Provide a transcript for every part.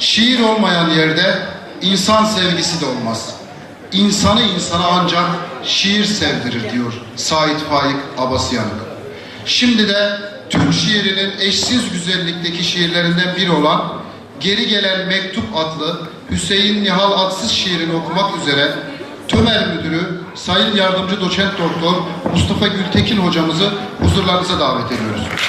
Şiir olmayan yerde insan sevgisi de olmaz. İnsanı insana ancak şiir sevdirir diyor Sait Faik Abasıyanık. Şimdi de Türk şiirinin eşsiz güzellikteki şiirlerinden biri olan Geri Gelen Mektup adlı Hüseyin Nihal Adsız şiirini okumak üzere TÖMER Müdürü Sayın Yardımcı Doçent Doktor Mustafa Gültekin hocamızı huzurlarınıza davet ediyoruz.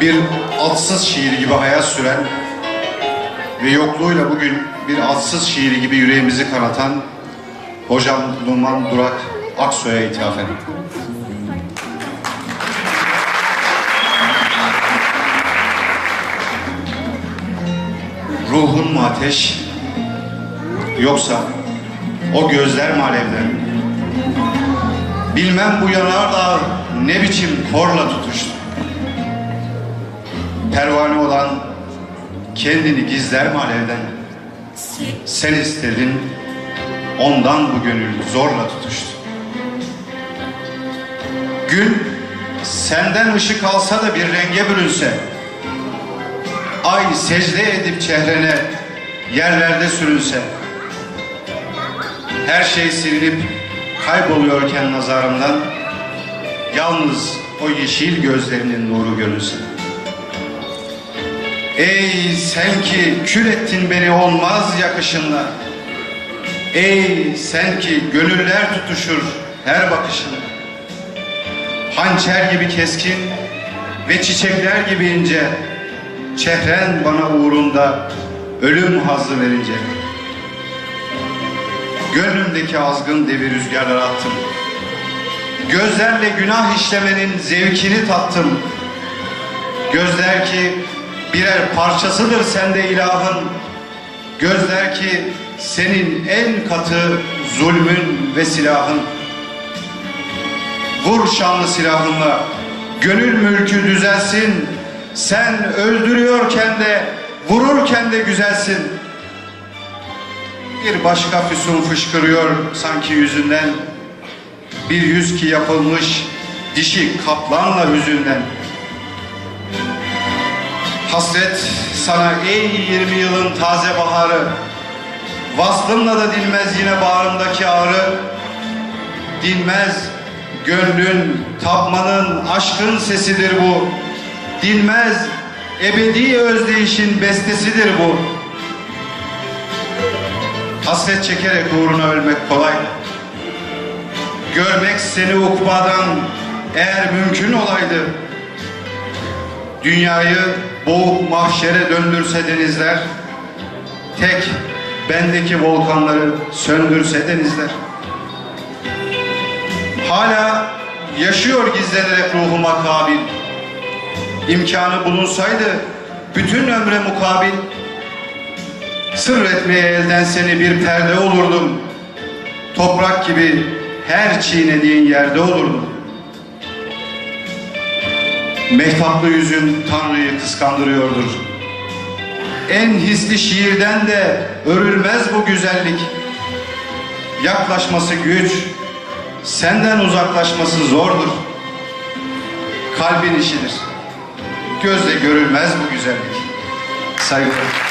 Bir atsız şiiri gibi hayat süren ve yokluğuyla bugün bir atsız şiiri gibi yüreğimizi kanatan hocam Numan Durak Aksoy'a ithafen. Ruhun mu ateş yoksa o gözler mi alevler? Bilmem bu yanardağ ne biçim korla tutuştu. Pervane olan kendini gizler mi alevden? Sen istedin, ondan bu gönül zorla tutuştu. Gün senden ışık alsa da bir renge bürünse, ay secde edip çehrene yerlerde sürünse, her şey silinip kayboluyorken nazarımdan, yalnız o yeşil gözlerinin nuru görünse. Ey sen ki kül ettin beni olmaz yakışınla. Ey sen ki gönüller tutuşur her bakışınla. Hançer gibi keskin ve çiçekler gibi ince. Çehren bana uğrunda ölüm hazzı verince. Gönlümdeki azgın devi rüzgarlar attım. Gözlerle günah işlemenin zevkini tattım. Gözler ki birer parçasıdır sende ilahın. Gözler ki senin en katı zulmün ve silahın. Vur şanlı silahınla, gönül mülkü düzelsin. Sen öldürüyorken de, vururken de güzelsin. Bir başka füsun fışkırıyor sanki yüzünden. Bir yüz ki yapılmış dişi kaplanla hüzünden. Hasret sana ey 20 yılın taze baharı. Vaslımla da dinmez yine bağrımdaki ağrı. Dinmez gönlün, tapmanın, aşkın sesidir bu. Dinmez ebedi özdeyişin bestesidir bu. Hasret çekerek uğruna ölmek kolay. Görmek seni ukbadan eğer mümkün olaydı. Dünyayı boğup mahşere döndürse denizler, tek bendeki volkanları söndürse denizler. Hala yaşıyor gizlenerek ruhuma kabil. İmkanı bulunsaydı bütün ömre mukabil, sır etmeye elden seni bir perde olurdum. Toprak gibi her çiğnediğin yerde olurdum. Mehtaplı yüzün Tanrı'yı kıskandırıyordur. En hisli şiirden de örülmez bu güzellik. Yaklaşması güç, senden uzaklaşması zordur. Kalbin işidir. Gözle görülmez bu güzellik. Saygılar.